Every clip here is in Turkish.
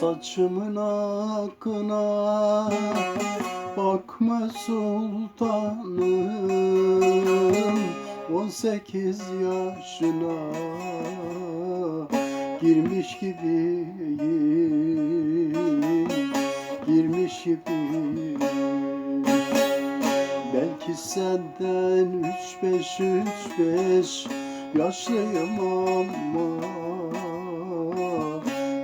Saçımın akına bakma sultanım. On sekiz yaşına girmiş gibiyim Girmiş gibiyim. Belki senden üç beş üç beş yaşlıyım ama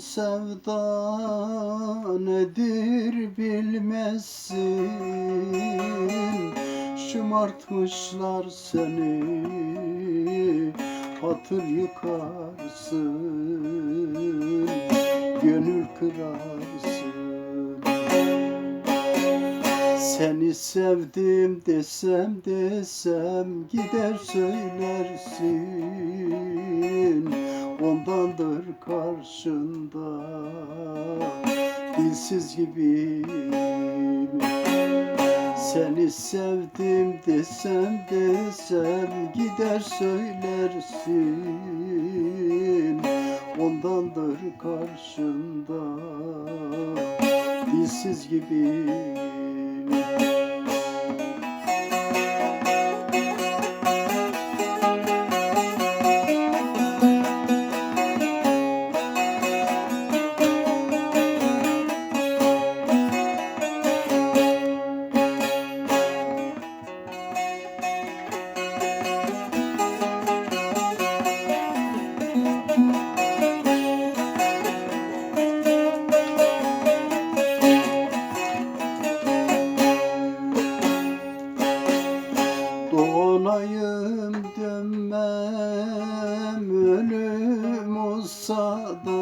sevda nedir bilmezsin Şımartmışlar seni hatır yıkarsın Gönül kırarsın. Seni sevdim desem desem gider söylersin Ondandır karşında. Dilsiz gibiyim. Seni sevdim desem desem gider söylersin. Ondandır karşında. Dilsiz gibiyim Doğanayım dönmem ölüm olsa da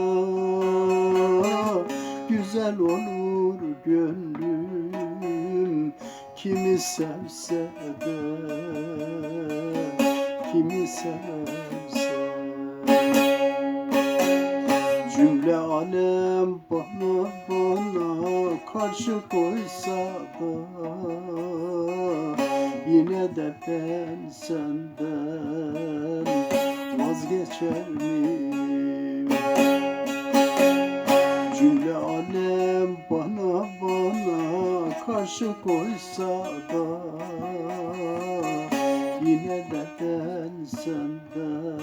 Güzel olur gönlüm. Kimi sevse de Kimi sevse Cümle alem bana bana karşı koysa da Yine de ben senden vazgeçer miyim? Cümle alem bana bana karşı koysa da Yine de ben senden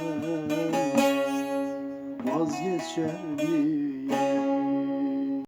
vazgeçer miyim?